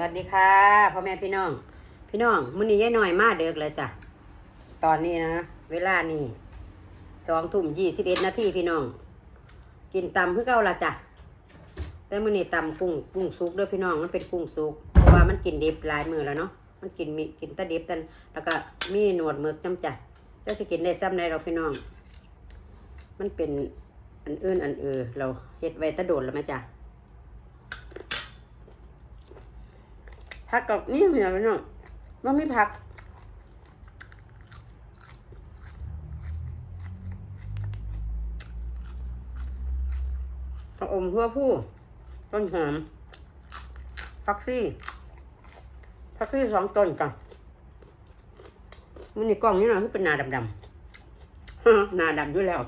วัสดีค่ะพ่อแม่พี่น้อง พี่น้องมื้อนี้ยายหน่อยมาเด็กเลยจ้ะตอนนี้นะ เวลานี่สองทุ่มยี่สิบเอ็ดนาทีพี่น้อง กินตำเพื่อเก่าละจ้ะแต่มื้อนี้ตำกุ้งกุ้งสุกด้วยพี่น้องมันเป็นกุ้งสุกเพราะว่ามันกินดิบหลายมือแล้วเนาะมันกินมีกินตะดิบกันแล้วก็มีหนวดหมึกน้ำจ้ะจะสิกินได้ซ้ำในเราพี่น้อง มันเป็นอันอื่นอันเออเราเฮ็ดไว้ตะโดดแล้วไหมจ้ะ ผักกับนี่เหมือนกันเนาะมันไม่ผักผักอมทั่วผู้ ต้นหอมผักซี่ผักซี่สองต้นกันมันนี่กล้องนี่นะที่เป็นนาดำๆนาดำด้วยแล้ว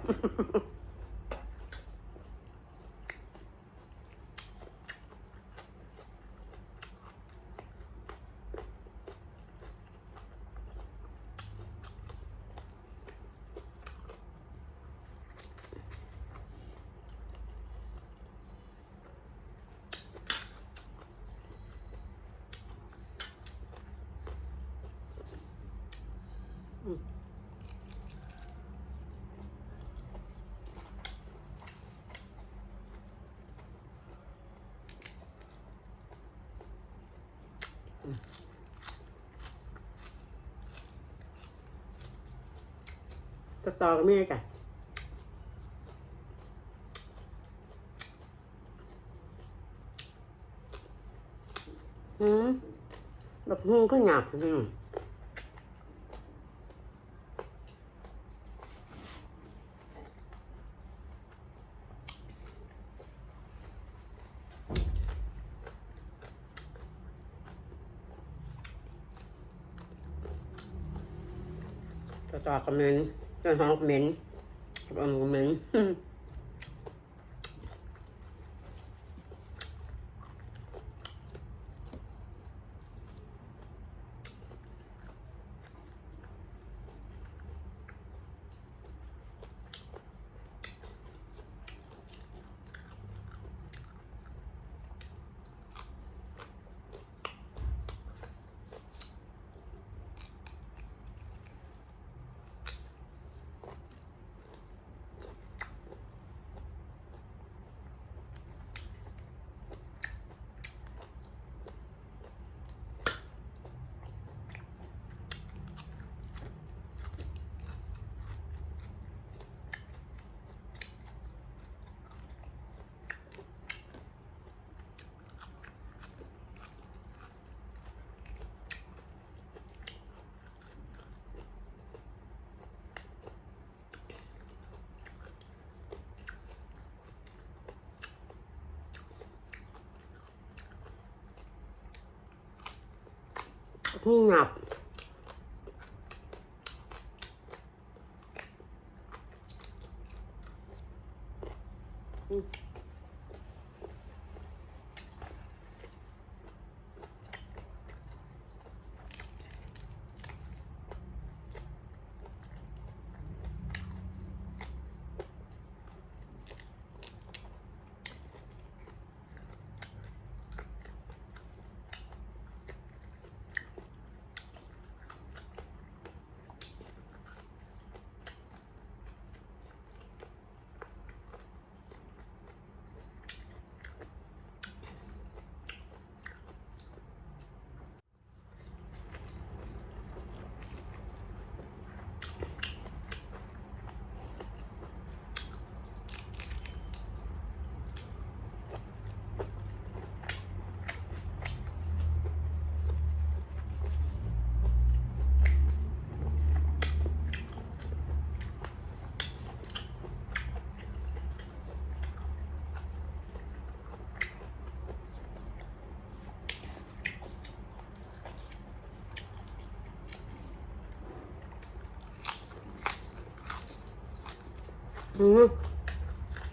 ต่อต่อกันไม่ได้จ้ะอืมแบบหุ้งก็หยาบจริงต่อต่อกันเหม็ จะหอมเหม็นหอมเหม็น หุ้งหนับ อืม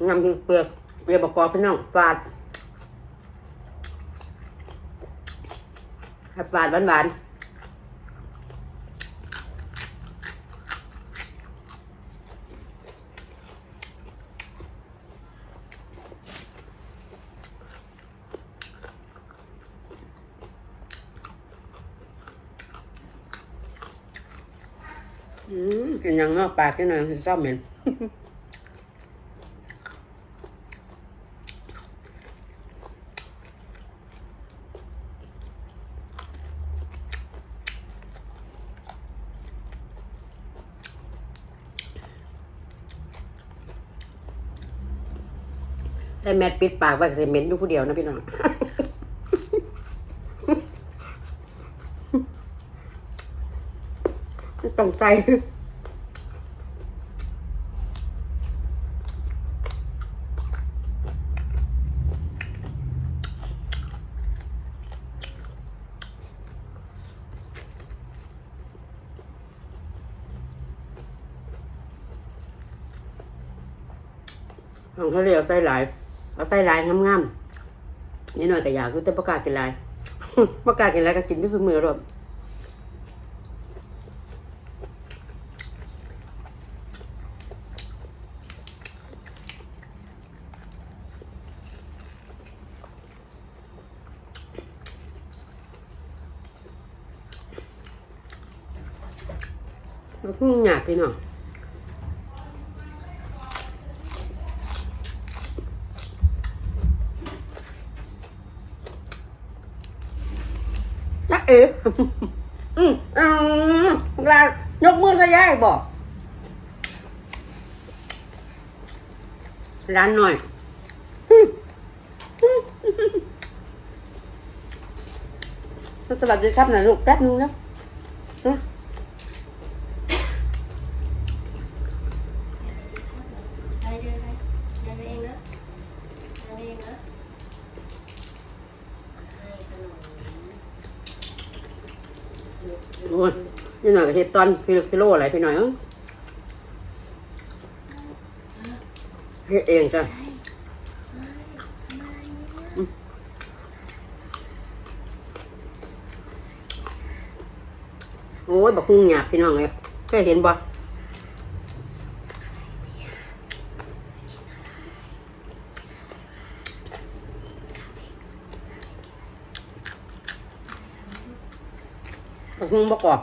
งำเปลือกเปลือกประกอบพี่น้องฝาดฝาดหวานอืๆกินยังเนอกปากกันหน่อยซ่อมเหม็น แมสปิดปากไว้ก็ใส่เหม็นอยู่ผู้เดียวนะพี่น้องต้องใจของทะเลเอาใส่หลาย เอาใส่ลายงามๆนี่หน่อยแต่อยากรู้แต่ประกาศกินลายประกาศกินลายก็กินที่สุดมือรวมมันคงหยาบพี่น้อง เอ๋อืมอืมเวลายกมือซะยายบอกร้านหน่อยอืมอืมสวัสดีครับนะลูกแป๊บนึงนะอืมไปเดินไปเดินไปเองนะเดินไปเองนะให้ขนม โอ้ยนี่หน่อยเฮ็ดตอนกิโลกิโลอะไรพี่หน่อยเอ้ยเฮ็ดเองจ้ะโอ้ยบักหุ่งหยาบพี่น้องเลยเคยเห็นบ่ บักฮุ่งประกอบ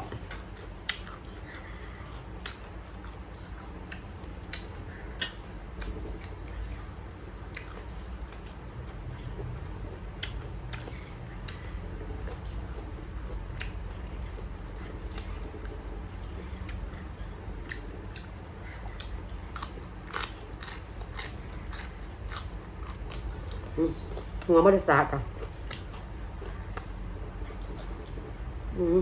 หัวบริษัทอะอืม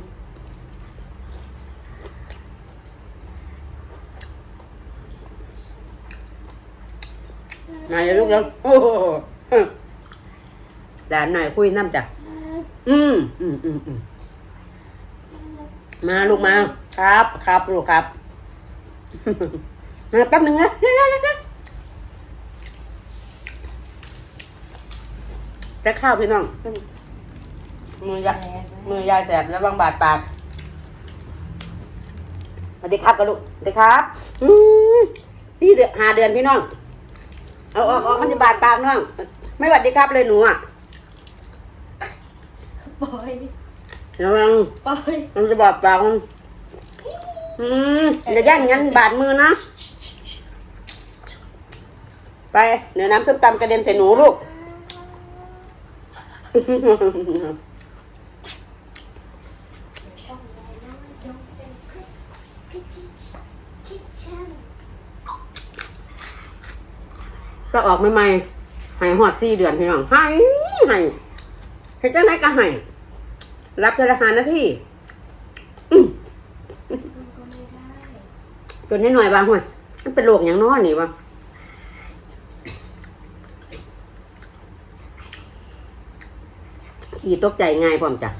นายลูกแล้วโอ้โห หลานหน่อยคุยน้ำจ้ะอืมอืมอืมอืมมาลูกมาครับ ครับลูกครับมาแป๊บหนึ่งนะเร็วๆเร็วๆแต่ข้าวพี่น้อง มือยามือยายแสบแล้วบางบาดปากสวัสดีครับกระลูกสวัสดีครับ อืมสี่เดือนห้าเดือนพี่น้อง เอาออกออกมันจะบาดปากน้อง ไม่สวัสดีครับเลยหนูอะ ปล่อยระวังปล่อยมันจะบาดปากมันอืมอย่าแย่งงั้นบาดมือนะ ไป เดี๋ยวน้ำส้มตำกระเด็นใส่หนูลูกช่องอะไรนะยงเป็นคริสคริสคิชคิชชั่นก็ออกใหม่ๆให้หอดสี่เดือนพี่น้องให้ให้ให้จังไหนก็ให้ รับแต่ละหานาทีอืมมันก็ไม่ได้ตัวนี้หน่อยบางห่วยมันเป็นโรคอย่างน้อยนี่วะขี่ตกใจง่ายพร้อมจ้ะ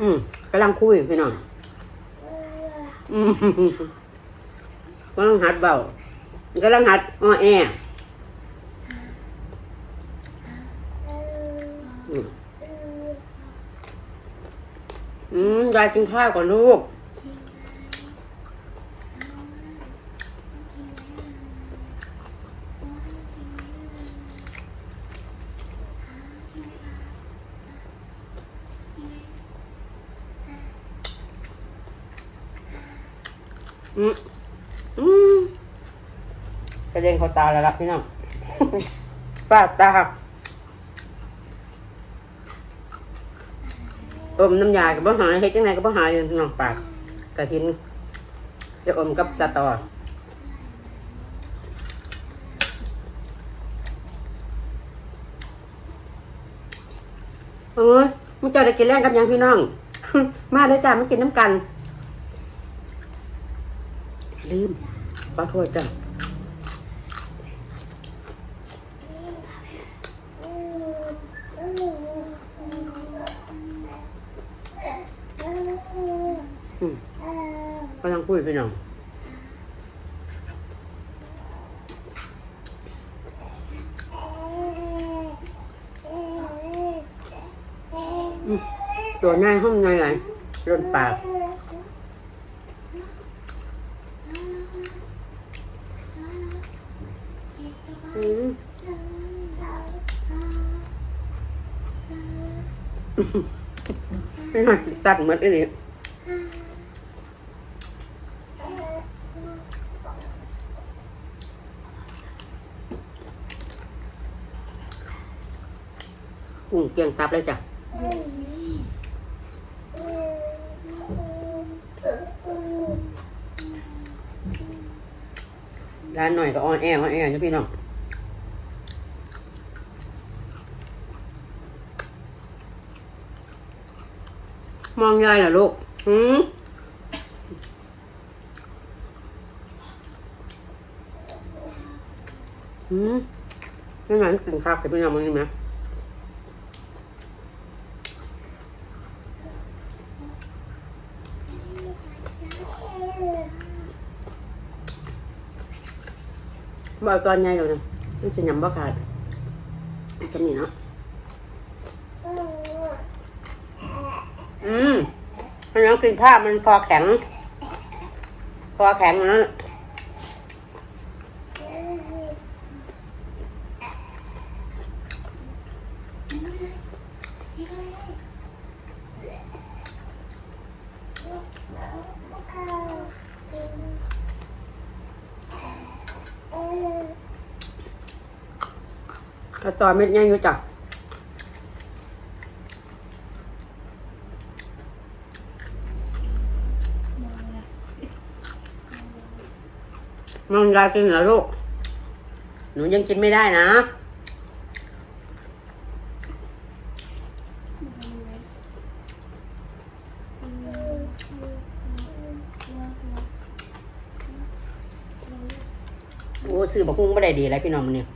อืมกำลังคุยพี่น้องอืมกำลังหัดเบา กำลังหัดอ้อแออืมยายกินข้าวก่อนลูกอื。มอืม กระเด็นเขาตาแล้วล่ะพี่น้องฟาดตาอมน้ำยากับบ่หายเฮ็ดจังไงกับบ่หายอยู่น้องปากกระทินจะอมกับตาต่อโอ้ยมึงเจ้าได้กินแรงกับยังพี่น้อง มาเลยจ้ามากินน้ำกัน ลืมขอโทษจ้ะอืม กำลังคุยพี่น้องอืมตัวง่ายห้องไงไงร่นปากไม่น่าตัดเหมือนอ้นี่กุ้ง เกียงตับเลยจ้ะร้านหน่อยก็ออนแอร์ออนแอร์จ้ะพี่น้องมองยายเหรอลูกหืมหืมยังไงกินข้าวกับพี่น้องมึงนี่ไหม บอาตอนใหญ่เดี๋ยวนะมันจะยำบ่ขาดสมีเนาะอืมมันยังกินผ้ามันคอแข็งคอแข็งนะ กระตอนเม็ดใหญ่อยู่จ้ะมองยายกินเหรอลูก หนูยังกินไม่ได้นะ โอ้ ซื้อบักฮุ้งไม่ได้ดีอะไรพี่น้องมันเนี่ย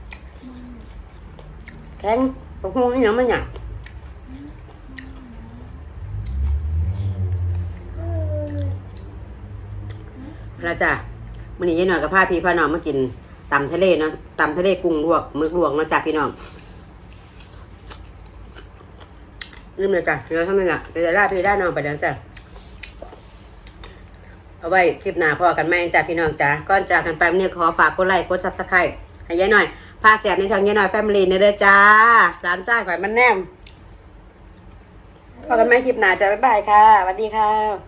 แข็งบักฮุ้งนี่ยังไม่หยักแล้วจ้ะมันนี้ยายหน่อยกับพาพี่พ่อน้องมากินตำทะเลเนาะตำทะเลกุ้งลวกมึกลวกเนาะจ้ะพี่น้องลืมเลยจ้ะเดี๋ยวทำไมล่ะเดี๋ยวจะลาพี่ได้น้องไปแล้วจ้ะ เอาไว้คลิปหน้าพอกันไหมจ้าพี่น้องจ้าก่อนจากกันไปเนี่ยขอฝากกดไลค์กดซับสไครต์ให้ยายหน่อยพาแสบในช่องยายหน่อยแฟมิลี่เนี่ยเด้อจ้าร้านจ้าข่อยมันแนมพอกันไหมคลิปหน้าจ้าบ๊ายบายค่ะสวัสดีค่ะ